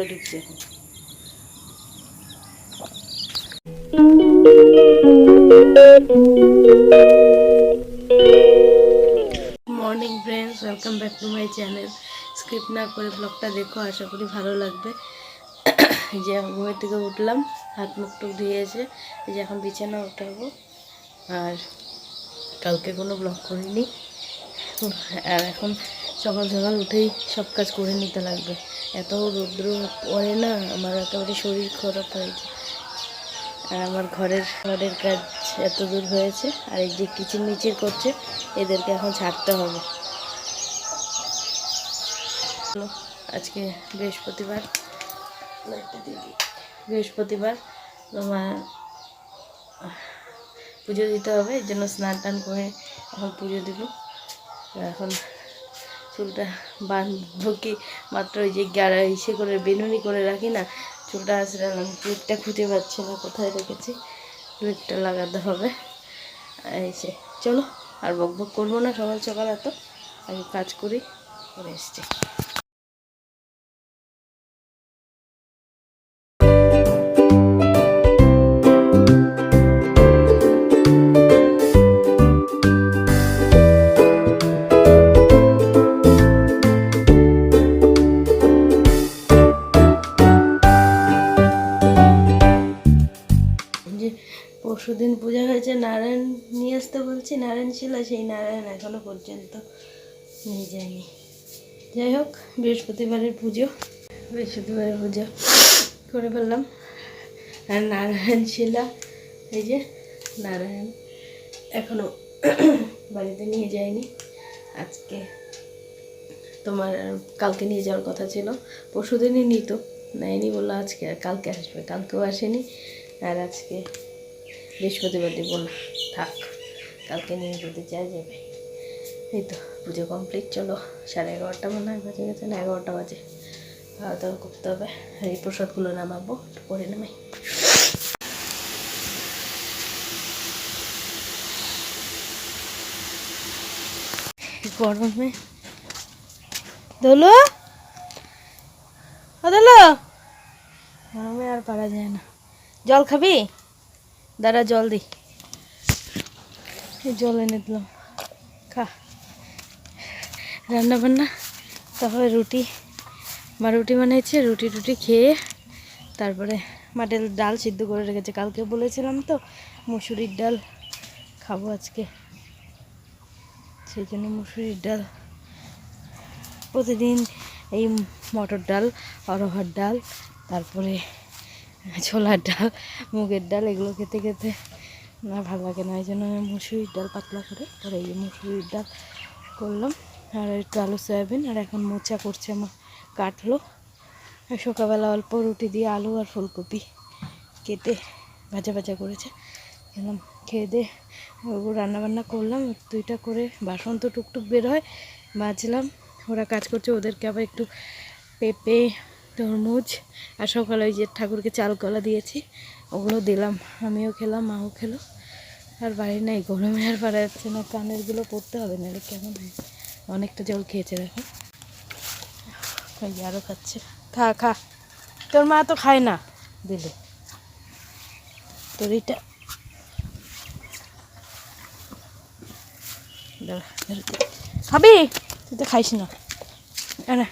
স্কুলে ঢুকছে। এখন morning friends welcome back to my channel skip না করে ব্লগটা দেখো, আশা করি ভালো লাগবে। যে ঘুমের থেকে উঠলাম, হাত মুখ টুক ধুয়েছে এই যে এখন বিছানা উঠাবো। আর কালকে কোনো ব্লগ করিনি। আর এখন সকাল সকাল উঠেই সব কাজ করে নিতে লাগবে। এত রৌদ্র পড়ে না, আমার একেবারে শরীর খারাপ হয়েছে। আর আমার ঘরের ঘরের কাজ এত দূর হয়েছে, আর এই যে কিচেন মিচির করছে, এদেরকে এখন ছাড়তে হবে। আজকে বৃহস্পতিবার। বৃহস্পতিবার তোমার পুজো দিতে হবে, এই জন্য স্নান টান করে এখন পুজো দিব। এখন চুলটা বাঁধবো কি? মাত্র ওই যে গ্যারা ইসে করে, বেনুনি করে রাখি না, চুলটা আসলাম ক্লিপটা খুঁজে পাচ্ছি না, কোথায় রেখেছি? ক্লিপটা লাগাতে হবে। এসে চলো, আর বক বক করব না সকাল সকাল এত। আমি কাজ করি করে এসছি। পরশু দিন পূজা হয়েছে, নারায়ণ নিয়ে আসতে বলছি, নারায়ণ ছিল, সেই নারায়ণ এখনও পর্যন্ত নিয়ে যায়নি। যাই হোক, বৃহস্পতিবারের পুজো বৃহস্পতিবারের পুজো করে ফেললাম। আর নারায়ণ শিলা এই যে নারায়ণ এখনও বাড়িতে নিয়ে যায়নি। আজকে তোমার কালকে নিয়ে যাওয়ার কথা ছিল পরশু দিনই নিত, নেয়নি বলল আজকে, আর কালকে আসবে, কালকেও আসেনি, আর আজকে বৃহস্পতিবার দিব না থাক, কালকে নিয়ে যদি চাই যাবে। এই তো, পুজো কমপ্লিট চলো। সাড়ে এগারোটা মনে হয় বাজে গেছে, না এগারোটা বাজে। খাওয়া দাওয়া করতে হবে, এই প্রসাদগুলো নামাবো, একটু পরে নামাই। গরমে। দোলো দোলো গরমে আর পারা যায় না। জল খাবি? দাঁড়া, জল দি জল এনে দিলাম। খা। রান্না বান্না তারপরে রুটি। মা রুটি বানিয়েছে, রুটি টুটি খেয়ে তারপরে মাটের ডাল সিদ্ধ করে রেখেছে। কালকে বলেছিলাম তো, মুসুরির ডাল খাব আজকে। সেই জন্য মুসুরির ডাল। প্রতিদিন এই মটর ডাল অরহর ডাল, তারপরে ছোলার ডাল, মুগের ডাল, এগুলো খেতে খেতে না ভালো লাগে না এই জন্য মুসুরির ডাল পাতলা করে পরে এই মুসুরির ডাল করলাম, আর একটু আলু, সয়াবিন, আর এখন মোচা করছে আমার কাটলো। সকালবেলা অল্প রুটি দিয়ে আলু আর ফুলকপি কেটে ভাজা ভাজা করেছে। খেলাম খেয়ে দিয়ে রান্নাবান্না করলাম, দুইটা করে বাসন তো টুকটুক বের হয় বাজলাম ওরা কাজ করছে, ওদেরকে আবার একটু পেঁপে তরমুজ আর সকালে ওই যে ঠাকুরকে চাল কলা দিয়েছি, ওগুলো দিলাম, আমিও খেলাম, মাও খেলো। আর বাড়ি নাই, গরমে আর পারা যাচ্ছে না কানেরগুলো পড়তে হবে, নাহলে কেমন হয়? অনেকটা জল খেয়েছে, দেখো। ওই আরও খাচ্ছে। খা খা। তোর মা তো খায় না, দিলে। তোর এইটা। খাবি? তুই তো খাইস না। এনে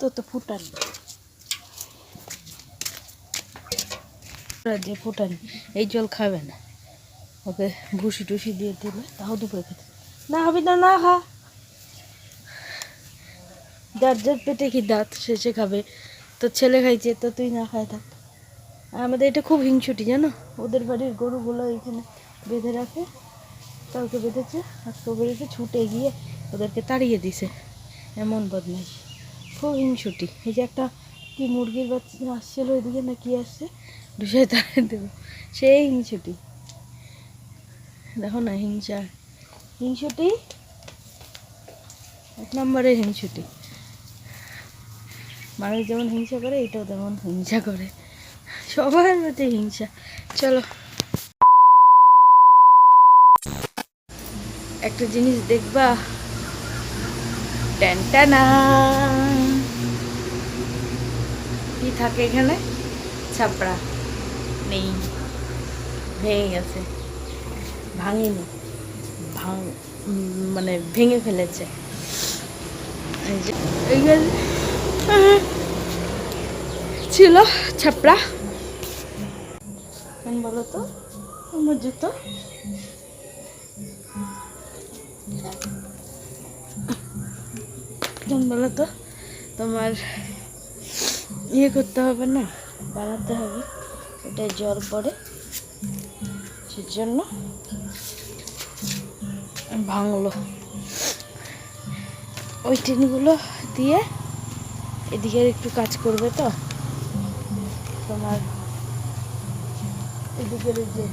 তো তো ফুটান। যে ফুটান, এই জল খাবে না। ওকে ভুসি টুসি দিয়ে দিলে, তাও দুপুরে খেতে। না হবি না না খা। যার যার পেটে কি দাঁত শেষে খাবে। তোর ছেলে খাইছে, তো তুই না খায় থাক। আমাদের এটা খুব হিংসুটি, জানো? ওদের বাড়ির গরুগুলো এখানে বেঁধে রাখে। কালকে বেঁধেছে আজকে বেঁধেছে, ছুটে গিয়ে ওদেরকে তাড়িয়ে দিছে। এমন বদমাইশ। হিংসুটি। এই যে একটা কি মুরগির বাচ্চা আসছিল ওইদিকে না কি আসছে? দুশায় তাড়িয়ে দেবো। সেই হিংসুটি। দেখো না, হিংসা। হিংসুটি? এক নম্বরের হিংসুটি। মানুষ যেমন হিংসা করে, এটাও তেমন হিংসা করে। সবার মধ্যে হিংসা। চলো। একটা জিনিস দেখবা। ট্যান ট্যানা কি থাকে এখানে? ছাপড়া। নেই। ভেঙে গেছে। ভাঙেনি। ভাঙ মানে ভেঙে ফেলেছে। ছিল ছাপড়া। বলো তো? আমার জুতো। বলো তো? তোমার ইয়ে করতে হবে না, বানাতে হবে। এটা জল পড়ে, সেজন্য ভাঙলো। ওই টিনগুলো দিয়ে এদিকের একটু কাজ করবে তো? তোমার এদিকের যে,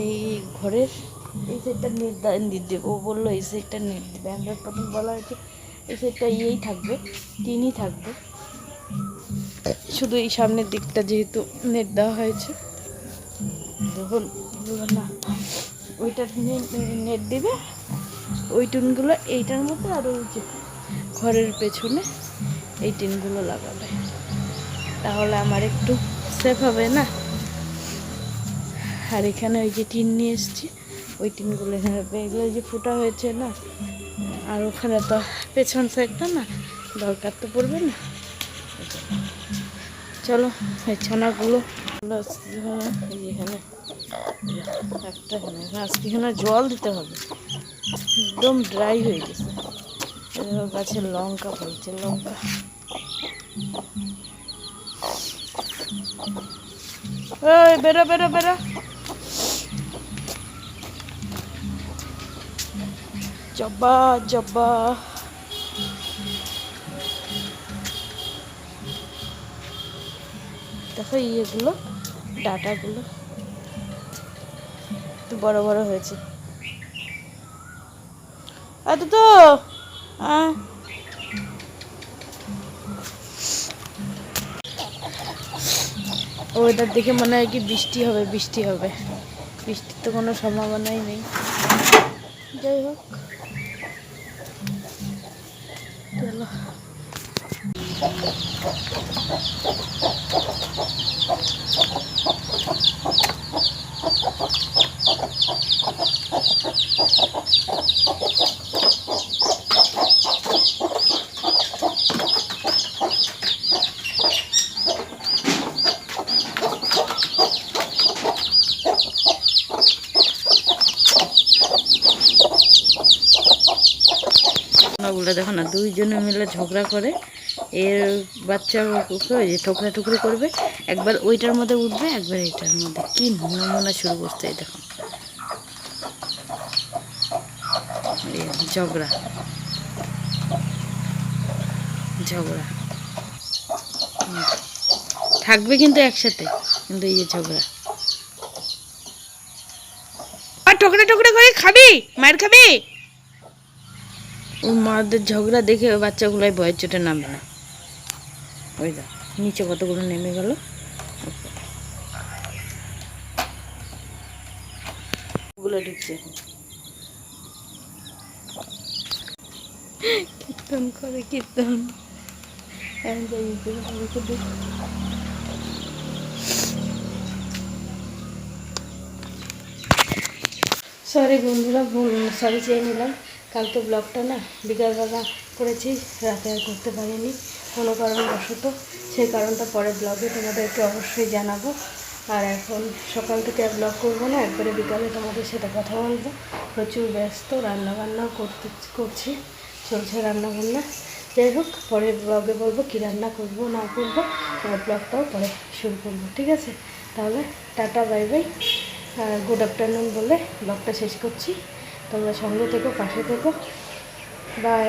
এই ঘরের এই সাইডটা নেট নেট দেবে ও বলল এই সাইডটা নেট দেবে আমরা প্রথম বলা হয়েছে, এই সাইডটা ইয়েই থাকবে, টিনই থাকবে। শুধু এই সামনের দিকটা যেহেতু নেট দেওয়া হয়েছে। তখন না, ওইটার নেট দিবে। ওই টিনগুলো এইটার মধ্যে আর ওই যে ঘরের পেছনে এই টিনগুলো লাগাবে। তাহলে আমার একটু সেফ হবে, না? আর এখানে ওই যে টিন নিয়ে এসেছি, ওই টিনগুলো এখানে এগুলো যে ফুটা হয়েছে, না? আর ওখানে তো পেছন সাইডটা না? দরকার তো পড়বে, না? চলো, এই ছানাগুলো। একটা জল দিতে হবে। একদম ড্রাই হয়ে গেছে। গাছের লঙ্কা ফলছে লঙ্কা। ওই বেরো বেরো বেরো। জবা জবা দেখো ইয়েগুলো, ডাটাগুলো। একটু বড় বড় হয়েছে। এত তো ওয়েদার দেখে মনে হয় কি বৃষ্টি হবে বৃষ্টি হবে। বৃষ্টির তো কোনো সম্ভাবনাই নেই। যাই হোক। চলো। দেখো না দুইজনে মিলে ঝগড়া করে এর বাচ্চা ঠোকরা টুকরি করবে, একবার ওইটার মধ্যে উঠবে, একবার এইটার মধ্যে। কি নমুনা শুরু এই দেখো। ঝগড়া। ঝগড়া। থাকবে কিন্তু একসাথে, কিন্তু এই যে ঝগড়া। টুকরি করে খাবি? খাবি? ওর মাদের ঝগড়া দেখে ওই বাচ্চাগুলোই ভয়ের চোটে নামবে না। ওই দা নিচে কতগুলো নেমে গেল? ওগুলো ঢুকছে কীর্তন করে, কীর্তন। সরি বন্ধুরা সরি চেয়ে নিলাম। কালকে ব্লগটা না, বিকালবেলা করেছি, রাতে আর করতে পারিনি। কোনো কারণবশত সেই কারণটা পরে ব্লগে তোমাদেরকে অবশ্যই জানাব। আর এখন সকাল থেকে আর ব্লগ করব না একবারে বিকালে তোমাদের সাথে কথা বলব। প্রচুর ব্যস্ত, রান্নাবান্না করতে, করছি, চলছে রান্নাবান্না। যাই হোক পরে ব্লগে বলব কী রান্না করব, না করব ব্লগটাও পরে শুরু করব, ঠিক আছে? তাহলে tata, bye bye. Good afternoon বলে ব্লগটা শেষ করছি। তোমরা সঙ্গে থেকো, পাশে থেকো। বাই